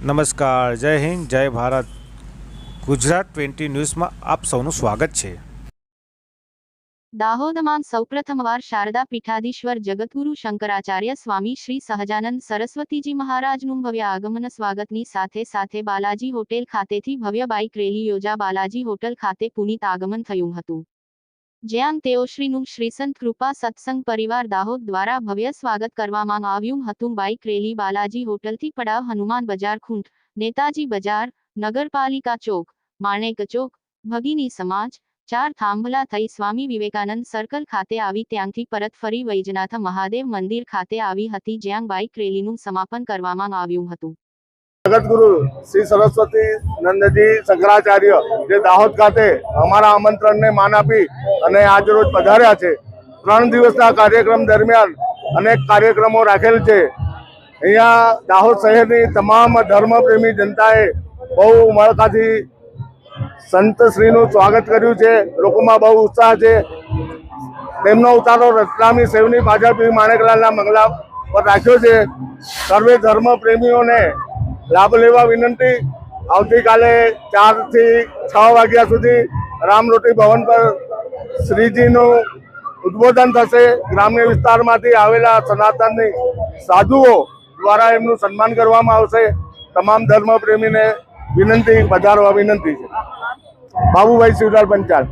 નમસ્કાર, જય હિન્દ, જય ભારત. ગુજરાત ટ્વેન્ટી ન્યૂઝમાં આપ સૌનું સ્વાગત છે. દાહોદમાં સૌપ્રથમવાર શારદા પીઠાધીશ્વર જગતગુરુ શંકરાચાર્ય સ્વામી શ્રી સહજાનંદ સરસ્વતીજી મહારાજનું ભવ્ય આગમન સ્વાગતની સાથે સાથે બાલાજી હોટેલ ખાતેથી ભવ્ય બાઇક રેલી યોજા બાલાજી હોટલ ખાતે પુનિત આગમન થયું હતું. જ્યાં તેઓશ્રીનું શ્રીસંત કૃપા સત્સંગ પરિવાર દાહોદ દ્વારા ભવ્ય સ્વાગત કરવામાં આવ્યું હતું. બાઇક રેલી બાલાજી હોટલથી પડાવ હનુમાન બજાર ખૂંટ, નેતાજી બજાર, નગરપાલિકા ચોક, માણેક ચોક, ભગીની સમાજ, ચાર થાંભલા થઈ સ્વામી વિવેકાનંદ સર્કલ ખાતે આવી. ત્યાંથી પરત ફરી વૈજનાથ મહાદેવ મંદિર ખાતે આવી હતી જ્યાં બાઇક રેલીનું સમાપન કરવામાં આવ્યું હતું. જગતગુરુ શ્રી સરસ્વતી નંદજી શંકરાચાર્ય જે દાહોદ ખાતે અમારા આમંત્રણને માન આપી અને આજ રોજ પધાર્યા છે. ત્રણ દિવસના કાર્યક્રમ દરમિયાન અનેક કાર્યક્રમો રાખેલ છે. અહીંયા દાહોદ શહેરની તમામ ધર્મપ્રેમી જનતાએ બહુ ઉમળકાથી સંતશ્રીનું સ્વાગત કર્યું છે. લોકોમાં બહુ ઉત્સાહ છે. તેમનો ઉતારો રતલામી સેવની પાછળ માણેકલાલના મંગલા પર રાખ્યો છે. સર્વે ધર્મ પ્રેમીઓને લાભ લેવા વિનંતી. આવતીકાલે ચારથી છ વાગ્યા સુધી રામરોટી ભવન પર શ્રીજીનું ઉદ્બોધન થશે. ગ્રામ્ય વિસ્તારમાંથી આવેલા સનાતનની સાધુઓ દ્વારા એમનું સન્માન કરવામાં આવશે. તમામ ધર્મ પ્રેમીને વિનંતી, પધારવા વિનંતી છે. બાબુભાઈ શિવલાલ પંચાલ.